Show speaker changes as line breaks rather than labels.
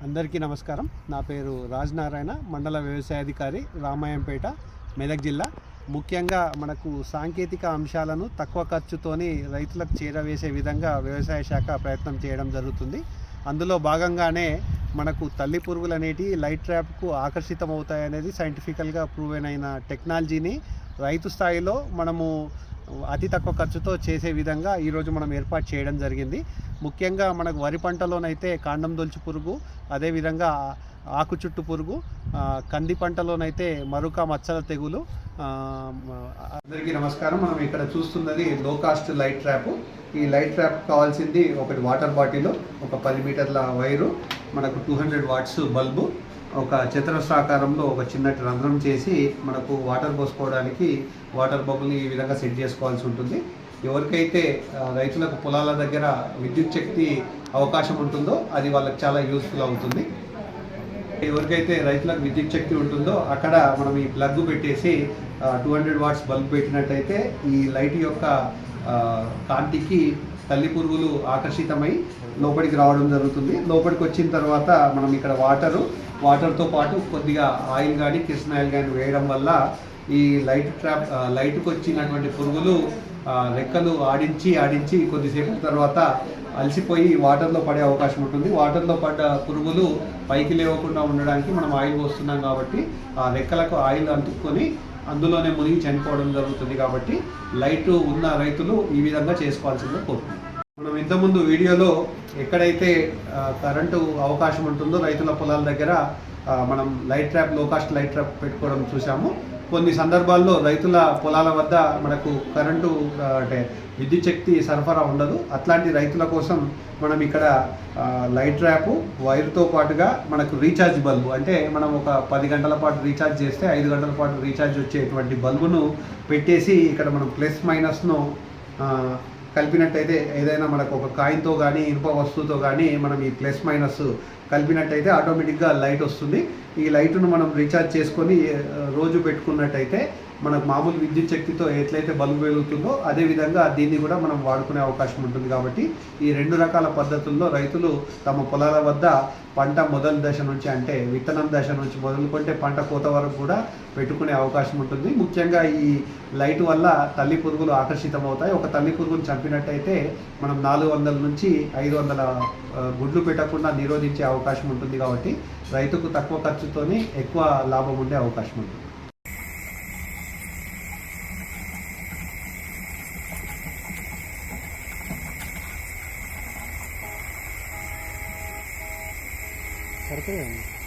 అందరికీ నమస్కారం. నా పేరు రాజనారాయణ మండల వ్యవసాయాధికారి రామాయంపేట మెదక్ జిల్లా. ముఖ్యంగా మనకు సాంకేతిక అంశాలను తక్కువ ఖర్చుతోని రైతులకు చేరవేసే విధంగా వ్యవసాయ శాఖ ప్రయత్నం చేయడం జరుగుతుంది. అందులో భాగంగానే మనకు తల్లి పురుగులు అనేటి లైట్ ట్రాప్కు ఆకర్షితం అవుతాయనేది సైంటిఫికల్గా ప్రూవ్ అయిన టెక్నాలజీని రైతు స్థాయిలో మనము అతి తక్కువ ఖర్చుతో చేసే విధంగా ఈరోజు మనం ఏర్పాటు చేయడం జరిగింది. ముఖ్యంగా మనకు వరి పంటలోనైతే కాండం దొలుచు పురుగు అదేవిధంగా ఆకు చుట్టు పురుగు కంది పంటలోనైతే మరుక మచ్చల తెగులు అందరికీ నమస్కారం. మనం ఇక్కడ చూస్తున్నది లో కాస్ట్ లైట్ ట్రాప్. ఈ లైట్ ట్రాప్ కావాల్సింది ఒకటి వాటర్ బాటిల్ ఒక పది మీటర్ల వైరు మనకు టూ హండ్రెడ్ వాట్స్ బల్బు ఒక చతురస్రాకారంలో ఒక చిన్నటి రంధ్రం చేసి మనకు వాటర్ పోసుకోవడానికి వాటర్ బబుల్ని ఈ విధంగా సెట్ చేసుకోవాల్సి ఉంటుంది. ఎవరికైతే రైతులకు పొలాల దగ్గర విద్యుత్ శక్తి అవకాశం ఉంటుందో అది వాళ్ళకి చాలా యూస్ఫుల్ అవుతుంది. ఎవరికైతే రైతులకు విద్యుత్ శక్తి ఉంటుందో అక్కడ మనం ఈ ప్లగ్ పెట్టేసి టూ హండ్రెడ్ వాట్స్ బల్బ్ పెట్టినట్టయితే ఈ లైట్ యొక్క కాంతికి తల్లి పురుగులు ఆకర్షితమై లోపలికి రావడం జరుగుతుంది. లోపలికి వచ్చిన తర్వాత మనం ఇక్కడ వాటరు వాటర్తో పాటు కొద్దిగా ఆయిల్ కానీ కిసన్ ఆయిల్ కానీ వేయడం వల్ల ఈ లైట్ ట్రాప్ లైట్కి వచ్చినటువంటి పురుగులు రెక్కలు ఆడించి ఆడించి కొద్దిసేపు తర్వాత అలసిపోయి వాటర్లో పడే అవకాశం ఉంటుంది. వాటర్లో పడ్డ పురుగులు పైకి లేవకుండా ఉండడానికి మనం ఆయిల్ పోస్తున్నాం కాబట్టి ఆ రెక్కలకు ఆయిల్ అంటుకొని అందులోనే మునిగి చనిపోవడం జరుగుతుంది కాబట్టి లైట్ ఉన్న రైతులు ఈ విధంగా చేసుకోవాల్సిందిగా కోరుతున్నాం మనం ఇంతకుముందు వీడియోలో ఎక్కడైతే కరెంటు అవకాశం ఉంటుందో రైతుల పొలాల దగ్గర మనం లైట్ ట్రాప్లో కాస్ట్ లైట్ ట్రాప్ పెట్టుకోవడం చూసాము కొన్ని సందర్భాల్లో రైతుల పొలాల వద్ద మనకు కరెంటు అంటే విద్యుత్ శక్తి సరఫరా ఉండదు. అట్లాంటి రైతుల కోసం మనం ఇక్కడ లైట్ ట్రాప్ వైర్తో పాటుగా మనకు రీఛార్జ్ బల్బు అంటే మనం ఒక పది గంటల పాటు రీఛార్జ్ చేస్తే ఐదు గంటల పాటు రీఛార్జ్ వచ్చేటువంటి బల్బును పెట్టేసి ఇక్కడ మనం ప్లస్ మైనస్ను కలిపినట్టయితే ఏదైనా మనకు ఒక కాయిన్తో కానీ ఇనుప వస్తువుతో కానీ మనం ఈ ప్లస్ మైనస్ కలిపినట్టయితే ఆటోమేటిక్గా లైట్ వస్తుంది. ఈ లైట్ను మనం రీఛార్జ్ చేసుకొని రోజు పెట్టుకున్నట్టయితే మనకు మామూలు విద్యుత్ శక్తితో ఎట్లయితే బల్బు వెలుగుతుందో అదే విధంగా దీన్ని కూడా మనం వాడుకునే అవకాశం ఉంటుంది కాబట్టి ఈ రెండు రకాల పద్ధతుల్లో రైతులు తమ పొలాల వద్ద పంట మొదటి దశ నుంచి అంటే విత్తనం దశ నుంచి మొదలుకుంటే పంట కోత వరకు కూడా పెట్టుకునే అవకాశం ఉంటుంది. ముఖ్యంగా ఈ లైట్ వల్ల తల్లి పురుగులు ఆకర్షితం అవుతాయి ఒక తల్లి పురుగును చంపినట్టయితే మనం నాలుగు వందల నుంచి ఐదు వందల గుడ్లు పెట్టకుండా నిరోధించే అవకాశం ఉంటుంది కాబట్టి రైతుకు తక్కువ ఖర్చుతోనే ఎక్కువ లాభం ఉండే అవకాశం ఉంటుంది. 对。